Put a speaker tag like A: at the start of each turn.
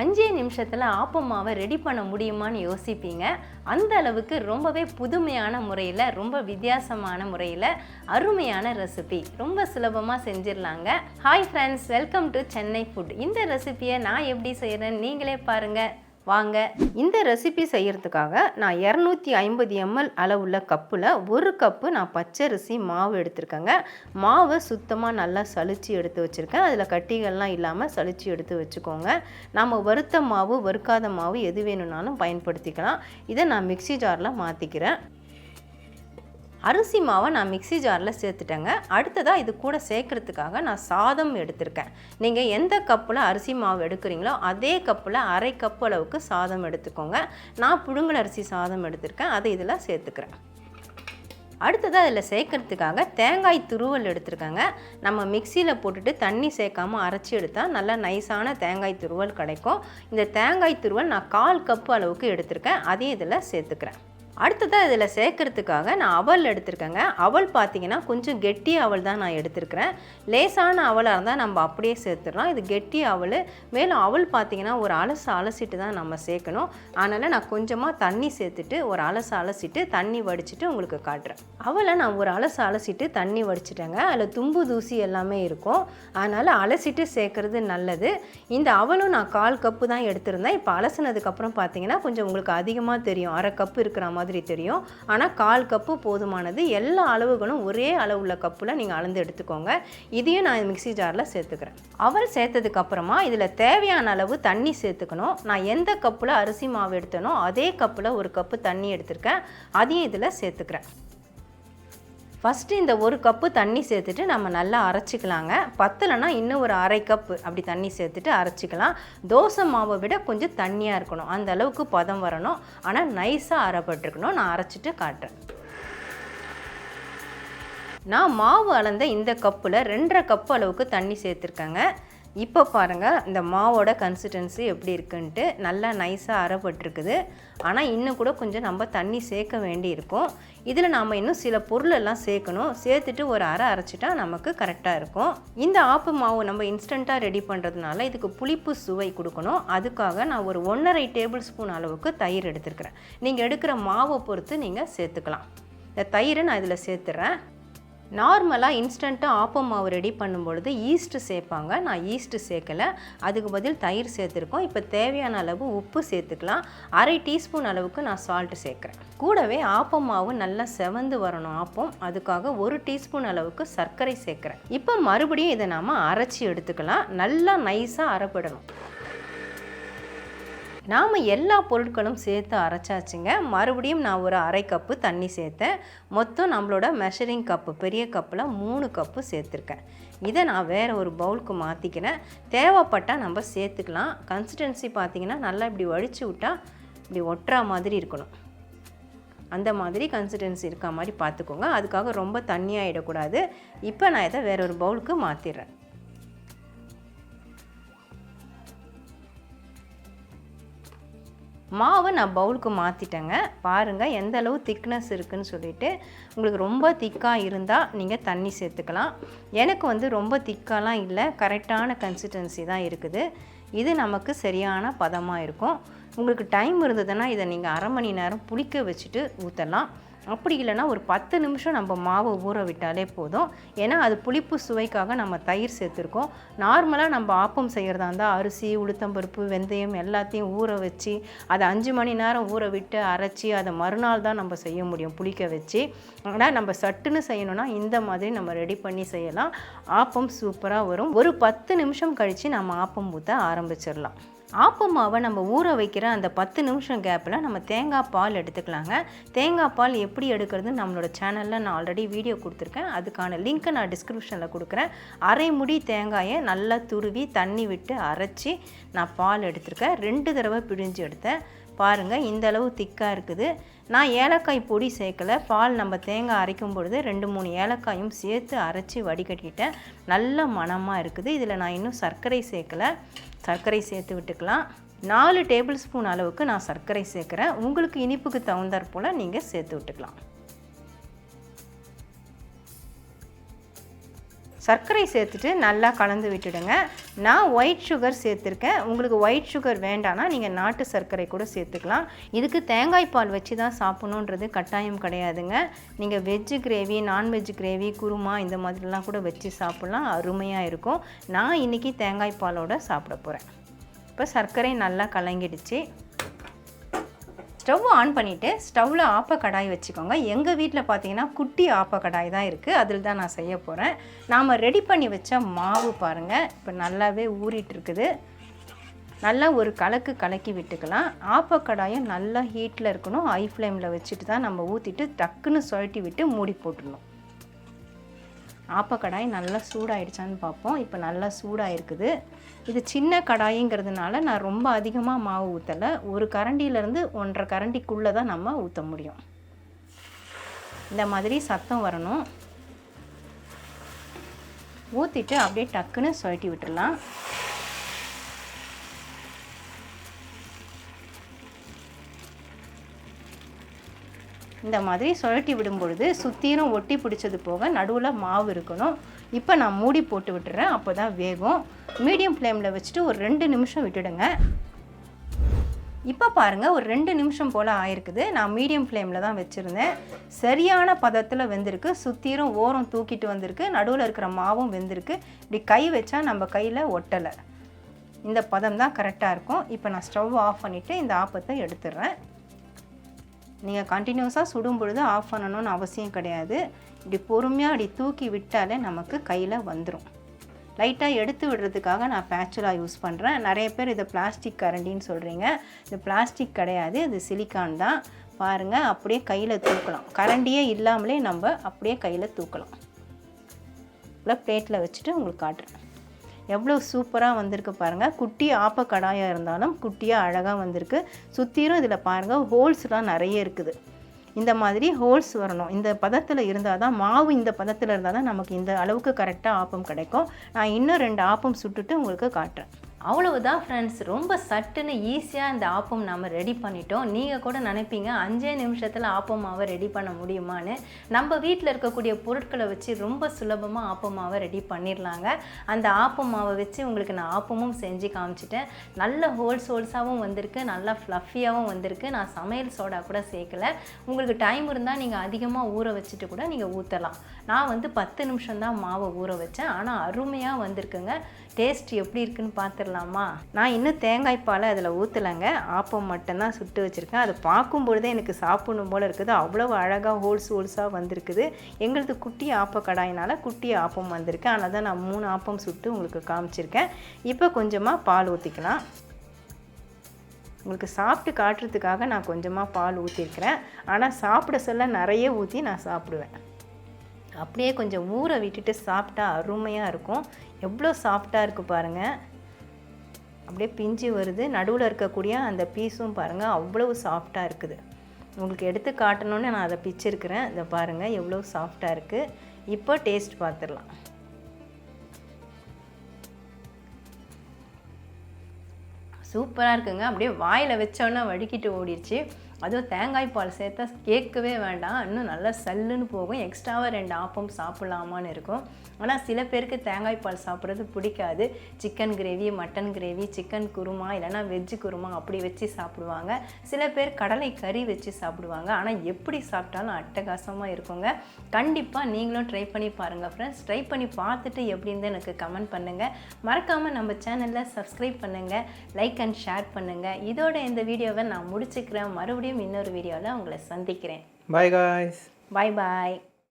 A: அஞ்சே நிமிஷத்தில் ஆப்பம்மாவை ரெடி பண்ண முடியுமான்னு யோசிப்பீங்க. அந்த அளவுக்கு ரொம்பவே புதுமையான முறையில் ரொம்ப வித்தியாசமான முறையில் அருமையான ரெசிபி ரொம்ப சுலபமாக செஞ்சிடலாங்க. Hi friends welcome to Chennai food இந்த ரெசிபியை நான் எப்படி செய்கிறேன்னு நீங்களே பாருங்கள் வாங்க. இந்த ரெசிபி செய்கிறதுக்காக நான் இரநூத்தி ஐம்பது எம்எல் அளவுள்ள கப்பில் ஒரு கப்பு நான் பச்சரிசி மாவு எடுத்திருக்கேங்க. மாவை சுத்தமாக நல்லா சளிச்சு எடுத்து வச்சுருக்கேன். அதில் கட்டிகள்லாம் இல்லாமல் சளிச்சு எடுத்து வச்சுக்கோங்க. நம்ம வறுத்த மாவு வறுக்காத மாவு எது வேணும்னாலும் பயன்படுத்திக்கலாம். இதை நான் மிக்ஸி ஜாரில் மாற்றிக்கிறேன் அரிசி மாவை நான் மிக்ஸி ஜாரில் சேர்த்துட்டேங்க. அடுத்ததாக இது கூட சேர்க்கறதுக்காக நான் சாதம் எடுத்திருக்கேன். நீங்கள் எந்த கப்பில் அரிசி மாவு எடுக்கிறீங்களோ அதே கப்பில் அரை கப் அளவுக்கு சாதம் எடுத்துக்கோங்க. நான் புழுங்கல் அரிசி சாதம் எடுத்திருக்கேன். அதை இதில் சேர்த்துக்கிறேன். அடுத்ததாக அதில் சேர்க்கறதுக்காக தேங்காய் துருவல் எடுத்திருக்காங்க. நம்ம மிக்சியில் போட்டுட்டு தண்ணி சேர்க்காம அரைச்சி எடுத்தால் நல்லா நைஸான தேங்காய் துருவல் கிடைக்கும். இந்த தேங்காய் துருவல் நான் கால் கப்பு அளவுக்கு எடுத்திருக்கேன். அதையும் இதில் சேர்த்துக்கிறேன். அடுத்ததாக இதில் சேர்க்கறதுக்காக நான் அவல் எடுத்திருக்கேங்க. அவல் பார்த்தீங்கன்னா கொஞ்சம் கெட்டி அவல் தான் நான் எடுத்திருக்கிறேன். லேசான அவலாக இருந்தால் நம்ம அப்படியே சேர்த்துடலாம். இது கெட்டி அவல். மேலும் அவல் பார்த்தீங்கன்னா ஒரு அலசு அலசிட்டு தான் நம்ம சேர்க்கணும். அதனால் நான் கொஞ்சமாக தண்ணி சேர்த்துட்டு ஒரு அலசு அலசிட்டு தண்ணி வடிச்சிட்டு உங்களுக்கு காட்டுறேன். அவலை நான் ஒரு அலசு அலசிட்டு தண்ணி வடிச்சிட்டேங்க. அதில் தும்பு தூசி எல்லாமே இருக்கும். அதனால் அலசிட்டு சேர்க்கறது நல்லது. இந்த அவலும் நான் கால் கப்பு தான் எடுத்திருந்தேன். இப்போ அலசினதுக்கப்புறம் பார்த்தீங்கன்னா கொஞ்சம் உங்களுக்கு அதிகமாக தெரியும். அரை கப்பு இருக்கிற மாதிரி மாதிரி தெரியும். ஆனால் கால் கப்பு போதுமானது எல்லா அளவுகளும் ஒரே அளவுள்ள கப்பில் நீங்கள் அளந்து எடுத்துக்கோங்க. இதையும் நான் மிக்ஸி ஜாரில் சேர்த்துக்கிறேன். அவல் சேர்த்ததுக்கப்புறமா இதில் தேவையான அளவு தண்ணி சேர்த்துக்கணும். நான் எந்த கப்பில் அரிசி மாவு எடுத்தனோ அதே கப்பில் ஒரு கப்பு தண்ணி எடுத்திருக்கேன். அதையும் இதில் சேர்த்துக்கிறேன். ஃபஸ்ட்டு இந்த ஒரு கப்பு தண்ணி சேர்த்துட்டு நம்ம நல்லா அரைச்சிக்கலாங்க. பத்தலைன்னா இன்னும் ஒரு அரை கப்பு அப்படி தண்ணி சேர்த்துட்டு அரைச்சிக்கலாம். தோசை மாவை விட கொஞ்சம் தண்ணியாக இருக்கணும். அந்த அளவுக்கு பதம் வரணும். ஆனால் நைஸாக அரைப்பட்டிருக்கணும். நான் அரைச்சிட்டு காட்டுறேன். நான் மாவு அளந்த இந்த கப்பில் ரெண்டரை கப்பு அளவுக்கு தண்ணி சேர்த்துருக்கேங்க. இப்போ பாருங்கள் இந்த மாவோட கன்சிஸ்டன்சி எப்படி இருக்குன்ட்டு நல்லா நைஸாக அரைப்பட்டிருக்குது ஆனால் இன்னும் கூட கொஞ்சம் நம்ம தண்ணி சேர்க்க வேண்டி இருக்கும். இதில் நாம் இன்னும் சில பொருளெல்லாம் சேர்க்கணும். சேர்த்துட்டு ஒரு அரை அரைச்சிட்டா நமக்கு கரெக்டாக இருக்கும். இந்த ஆப்பு மாவு நம்ம இன்ஸ்டண்ட்டாக ரெடி பண்ணுறதுனால இதுக்கு புளிப்பு சுவை கொடுக்கணும். அதுக்காக நான் ஒரு ஒன்றரை டேபிள் ஸ்பூன் அளவுக்கு தயிர் எடுத்துருக்கிறேன். நீங்கள் எடுக்கிற மாவை பொறுத்து நீங்கள் சேர்த்துக்கலாம். இந்த தயிரை நான் இதில் சேர்த்துறேன். நார்மலாக இன்ஸ்டண்ட்டாக ஆப்பம் மாவு ரெடி பண்ணும்பொழுது ஈஸ்ட்டு சேர்ப்பாங்க. நான் ஈஸ்ட்டு சேர்க்கலை. அதுக்கு பதில் தயிர் சேர்த்துருக்கோம். இப்போ தேவையான அளவு உப்பு சேர்த்துக்கலாம். அரை டீஸ்பூன் அளவுக்கு நான் சால்ட்டு சேர்க்குறேன். கூடவே ஆப்பம் மாவு நல்லா செவந்து வரணும் ஆப்பம். அதுக்காக ஒரு டீஸ்பூன் அளவுக்கு சர்க்கரை சேர்க்குறேன். இப்போ மறுபடியும் இதை நாம் அரைச்சி எடுத்துக்கலாம். நல்லா நைஸாக அரைப்படணும். நாம் எல்லா பொருட்களும் சேர்த்து அரைச்சாச்சுங்க. மறுபடியும் நான் ஒரு அரை கப்பு தண்ணி சேர்த்தேன். மொத்தம் நம்மளோட மெஷரிங் கப்பு பெரிய கப்பில் மூணு கப்பு சேர்த்துருக்கேன். இதை நான் வேறு ஒரு பவுலுக்கு மாற்றிக்கிறேன் தேவைப்பட்டால் நம்ம சேர்த்துக்கலாம். கன்சிஸ்டன்சி பார்த்திங்கன்னா நல்லா இப்படி வழித்து விட்டால் இப்படி ஒட்டுற மாதிரி இருக்கணும். அந்த மாதிரி கன்சிஸ்டன்சி இருக்க மாதிரி பார்த்துக்கோங்க அதுக்காக ரொம்ப தண்ணியாகிடக்கூடாது இப்போ நான் இதை வேற ஒரு பவுலுக்கு மாற்றிடுறேன் மாவை நான் பவுலுக்கு மாற்றிட்டேங்க பாருங்கள் எந்த அளவு திக்னஸ் இருக்குதுன்னு சொல்லிட்டு உங்களுக்கு ரொம்ப திக்காக இருந்தால் நீங்கள் தண்ணி சேர்த்துக்கலாம். எனக்கு வந்து ரொம்ப திக்காலாம் இல்லை கரெக்டான கன்சிஸ்டன்சி தான் இருக்குது. இது நமக்கு சரியான பதமாக இருக்கும். உங்களுக்கு டைம் இருந்ததுன்னா இதை நீங்கள் அரை மணி நேரம் புளிக்க வச்சுட்டு ஊற்றலாம் அப்படி இல்லைன்னா ஒரு பத்து நிமிஷம் நம்ம மாவை ஊற விட்டாலே போதும். ஏன்னா அது புளிப்பு சுவைக்காக நம்ம தயிர் சேர்த்துருக்கோம். நார்மலாக நம்ம ஆப்பம் செய்கிறதா இருந்தால் அரிசி உளுத்தம்பருப்பு வெந்தயம் எல்லாத்தையும் ஊற வச்சு அதை அஞ்சு மணி நேரம் ஊற விட்டு அரைச்சி அதை மறுநாள் தான் நம்ம செய்ய முடியும் புளிக்க வச்சு. ஆனால் நம்ம சட்டுன்னு செய்யணும்னா இந்த மாதிரி நம்ம ரெடி பண்ணி செய்யலாம். ஆப்பம் சூப்பராக வரும். ஒரு பத்து நிமிஷம் கழித்து நம்ம ஆப்பம் ஊற்ற ஆரம்பிச்சிடலாம். ஆப்பமாவை நம்ம ஊற வைக்கிற அந்த பத்து நிமிஷம் கேப்பில் நம்ம தேங்காய் பால் எடுத்துக்கலாங்க. தேங்காய் பால் எப்படி எடுக்கிறதுன்னு நம்மளோட சேனலில் நான் ஆல்ரெடி வீடியோ கொடுத்துருக்கேன். அதுக்கான லிங்க்கை நான் டிஸ்கிரிப்ஷனில் கொடுக்குறேன். அரை முடி தேங்காயை நல்லா துருவி தண்ணி விட்டு அரைச்சி நான் பால் எடுத்திருக்கேன். ரெண்டு தடவை பிழிஞ்சு எடுத்தேன். பாருங்கள் இந்த அளவு திக்காக இருக்குது. நான் ஏலக்காய் பொடி சேர்க்கலை. பால் நம்ம தேங்காய் அரைக்கும் பொழுது ரெண்டு மூணு ஏலக்காயும் சேர்த்து அரைச்சி வடிகட்டிட்டேன். நல்ல மணமாக இருக்குது. இதில் நான் இன்னும் சர்க்கரை சேர்க்கலை. சர்க்கரை சேர்த்து விட்டுக்கலாம். நாலு டேபிள் ஸ்பூன் அளவுக்கு நான் சர்க்கரை சேர்க்குறேன். உங்களுக்கு இனிப்புக்கு தகுந்தாற் போல் நீங்கள் சேர்த்து விட்டுக்கலாம்.
B: சர்க்கரை சேர்த்துட்டு நல்லா கலந்து விட்டுடுங்க. நான் ஒயிட் சுகர் சேர்த்துருக்கேன். உங்களுக்கு ஒயிட் சுகர் வேண்டாம்னா நீங்கள் நாட்டு சர்க்கரை கூட சேர்த்துக்கலாம். இதுக்கு தேங்காய் பால் வச்சு தான் சாப்பிடணுன்றது கட்டாயம் கிடையாதுங்க. நீங்கள் veg gravy non veg gravy kurma இந்த மாதிரிலாம் கூட வச்சு சாப்பிட்லாம். அருமையாக இருக்கும். நான் இன்றைக்கி தேங்காய் பாலோட சாப்பிட போகிறேன் இப்போ சர்க்கரை நல்லா கலங்கிடுச்சு. ஸ்டவ் ஆன் பண்ணிவிட்டு ஸ்டவ்வில் ஆப்ப கடாய் வச்சுக்கோங்க. எங்கள் வீட்டில் பார்த்தீங்கன்னா குட்டி ஆப்ப கடாய் தான் இருக்குது அதில் தான் நான் செய்ய போகிறேன் நாம் ரெடி பண்ணி வச்ச மாவு பாருங்கள் இப்போ நல்லாவே ஊறிட்டு இருக்குது. நல்லா ஒரு கலக்கு கலக்கி விட்டுக்கலாம். ஆப்ப கடாயும் நல்லா ஹீட்டில் இருக்கணும். ஹை ஃப்ளேமில் வச்சுட்டு தான் நம்ம ஊற்றிட்டு டக்குன்னு சுழட்டி விட்டு மூடி போட்டுடணும். ஆப்ப கடாய் நல்லா சூடாயிடுச்சான்னு பார்ப்போம் இப்போ நல்லா சூடாயிருக்குது. இது சின்ன கடாயிங்கிறதுனால நான் ரொம்ப அதிகமாக மாவு ஊற்றலை ஒரு கரண்டியிலேருந்து ஒன்றரை கரண்டிக்குள்ளே தான் நம்ம ஊற்ற முடியும். இந்த மாதிரி சத்தம் வரணும். ஊற்றிட்டு அப்படியே டக்குன்னு சுழட்டி விட்டுடலாம் இந்த மாதிரி சுழட்டி விடும் பொழுது சுற்றிலும் ஒட்டி பிடிச்சது போக நடுவில் மாவு இருக்கணும். இப்போ நான் மூடி போட்டு விட்டுறேன். அப்போ தான் வேகும். மீடியம் ஃப்ளேமில் வச்சுட்டு ஒரு ரெண்டு நிமிஷம் விட்டுடுங்க. இப்போ பாருங்கள் ஒரு ரெண்டு நிமிஷம் போல் ஆயிருக்குது. நான் மீடியம் ஃப்ளேமில் தான் வச்சுருந்தேன். சரியான பதத்தில் வெந்திருக்கு. சுற்றிலும் ஓரம் தூக்கிட்டு வந்திருக்கு. நடுவில் இருக்கிற மாவும் வெந்திருக்கு. இப்படி கை வச்சா நம்ம கையில் ஒட்டலை. இந்த பதம் தான் கரெக்டாக இருக்கும். இப்போ நான் ஸ்டவ் ஆஃப் பண்ணிவிட்டு இந்த ஆப்பத்தை எடுத்துடுறேன். நீங்கள் கண்டினியூஸாக சுடும் பொழுது ஆஃப் பண்ணணும்னு அவசியம் கிடையாது. இப்படி பொறுமையாக அப்படி தூக்கி விட்டாலே நமக்கு கையில் வந்துடும் லைட்டாக எடுத்து விடுறதுக்காக நான் பேச்சுலா யூஸ் பண்ணுறேன் நிறைய பேர் இதை பிளாஸ்டிக் கரண்டின்னு சொல்கிறீங்க இது பிளாஸ்டிக் கிடையாது இது சிலிக்கான் தான். பாருங்கள் அப்படியே கையில் தூக்கலாம். கரண்டியே இல்லாமலே நம்ம அப்படியே கையில் தூக்கலாம். இல்லை பிளேட்டில் வச்சுட்டு உங்களுக்கு காட்டுறேன். எவ்வளோ சூப்பராக வந்திருக்கு பாருங்கள் குட்டி ஆப்ப கடாயாக இருந்தாலும் குட்டியாக அழகாக வந்திருக்கு. சுற்றிலும் இதில் பாருங்கள் ஹோல்ஸ்லாம் நிறைய இருக்குது. இந்த மாதிரி ஹோல்ஸ் வரணும். இந்த பதத்தில் இருந்தால் தான் மாவு இந்த பதத்தில் இருந்தால் தான் நமக்கு இந்த அளவுக்கு கரெக்டாக ஆப்பம் கிடைக்கும். நான் இன்னும் ரெண்டு ஆப்பம் சுட்டுட்டு உங்களுக்கு காட்டுறேன்.
A: அவ்வளவுதான் ஃப்ரெண்ட்ஸ் ரொம்ப சட்டுன்னு ஈஸியாக இந்த ஆப்பம் நம்ம ரெடி பண்ணிட்டோம். நீங்கள் கூட நினைப்பீங்க அஞ்சே நிமிஷத்தில் ஆப்பம் மாவை ரெடி பண்ண முடியுமான்னு. நம்ம வீட்டில் இருக்கக்கூடிய பொருட்களை வச்சு ரொம்ப சுலபமாக ஆப்பம் மாவை ரெடி பண்ணிடலாங்க. அந்த ஆப்பம் மாவை வச்சு உங்களுக்கு நான் ஆப்பமும் செஞ்சு காமிச்சிட்டேன். நல்ல ஹோல்ஸ் ஹோல்ஸாகவும் வந்திருக்கு நல்லா ஃப்ளஃபியாகவும் வந்திருக்கு. நான் சமையல் சோடா கூட சேர்க்கல. உங்களுக்கு டைம் இருந்தால் நீங்கள் அதிகமாக ஊற வச்சுட்டு கூட நீங்கள் ஊற்றலாம் நான் வந்து பத்து நிமிஷம் தான் மாவை ஊற வச்சேன். ஆனால் அருமையாக வந்திருக்குங்க. டேஸ்ட் எப்படி இருக்குன்னு பார்த்துடலாம் நான் இன்னும் தேங்காய் பாலை அதில் ஊற்றலைங்க ஆப்பம் மட்டும்தான் சுட்டு வச்சுருக்கேன். அது பார்க்கும் பொழுதே எனக்கு சாப்பிடணும் போல் இருக்குது. அவ்வளோ அழகாக ஹோல்ஸ் ஹோல்ஸாக வந்திருக்குது. எங்களது குட்டி ஆப்ப கடாயினால் குட்டி ஆப்பம் வந்திருக்கு. ஆனால் தான் நான் மூணு ஆப்பம் சுட்டு உங்களுக்கு காமிச்சிருக்கேன். இப்போ கொஞ்சமாக பால் ஊற்றிக்கலாம் உங்களுக்கு சாப்பிட்டு காட்டுறதுக்காக நான் கொஞ்சமாக பால் ஊற்றிருக்கிறேன் ஆனால் சாப்பிட சொல்ல நிறைய ஊற்றி நான் சாப்பிடுவேன். அப்படியே கொஞ்சம் ஊற விட்டுட்டு சாப்பிட்டா அருமையாக இருக்கும். எவ்வளோ சாஃப்டாக இருக்குது பாருங்கள் அப்படியே பிஞ்சு வருது. நடுவில் இருக்கக்கூடிய அந்த பீஸும் பாருங்கள் அவ்வளவு சாஃப்டாக இருக்குது. உங்களுக்கு எடுத்து காட்டணுன்னு நான் அதை பிச்சிருக்கிறேன். இதை பாருங்கள் எவ்வளோ சாஃப்டாக இருக்குது இப்போ டேஸ்ட் பார்த்துடலாம். சூப்பராக இருக்குங்க. அப்படியே வாயில் வச்சோன்னா வடிக்கிட்டு ஓடிடுச்சு அதுவும் தேங்காய் பால் சேர்த்தா கேட்கவே வேண்டாம். இன்னும் நல்லா சல்லுன்னு போகும். எக்ஸ்ட்ராவாக ரெண்டு ஆப்பம் சாப்பிட்லாமான்னு இருக்கும். ஆனால் சில பேருக்கு தேங்காய் பால் சாப்பிட்றது பிடிக்காது. Chicken gravy mutton gravy chicken kurma இல்லைனா வெஜ்ஜு குருமா அப்படி வச்சு சாப்பிடுவாங்க. சில பேர் கடலை கறி வச்சு சாப்பிடுவாங்க. ஆனால் எப்படி சாப்பிட்டாலும் அட்டகாசமாக இருக்குங்க. கண்டிப்பாக நீங்களும் ட்ரை பண்ணி பாருங்கள் ஃப்ரெண்ட்ஸ் ட்ரை பண்ணி பார்த்துட்டு எப்படின்னு எனக்கு கமெண்ட் பண்ணுங்கள் மறக்காமல் நம்ம சேனலில் சப்ஸ்கிரைப் பண்ணுங்கள் லைக் அண்ட் ஷேர் பண்ணுங்கள் இதோட இந்த வீடியோவை நான் முடிச்சுக்கிறேன். மறுபடியும் இன்னொரு வீடியோவில் உங்களை சந்திக்கிறேன்
C: Bye guys.
A: பாய் பாய்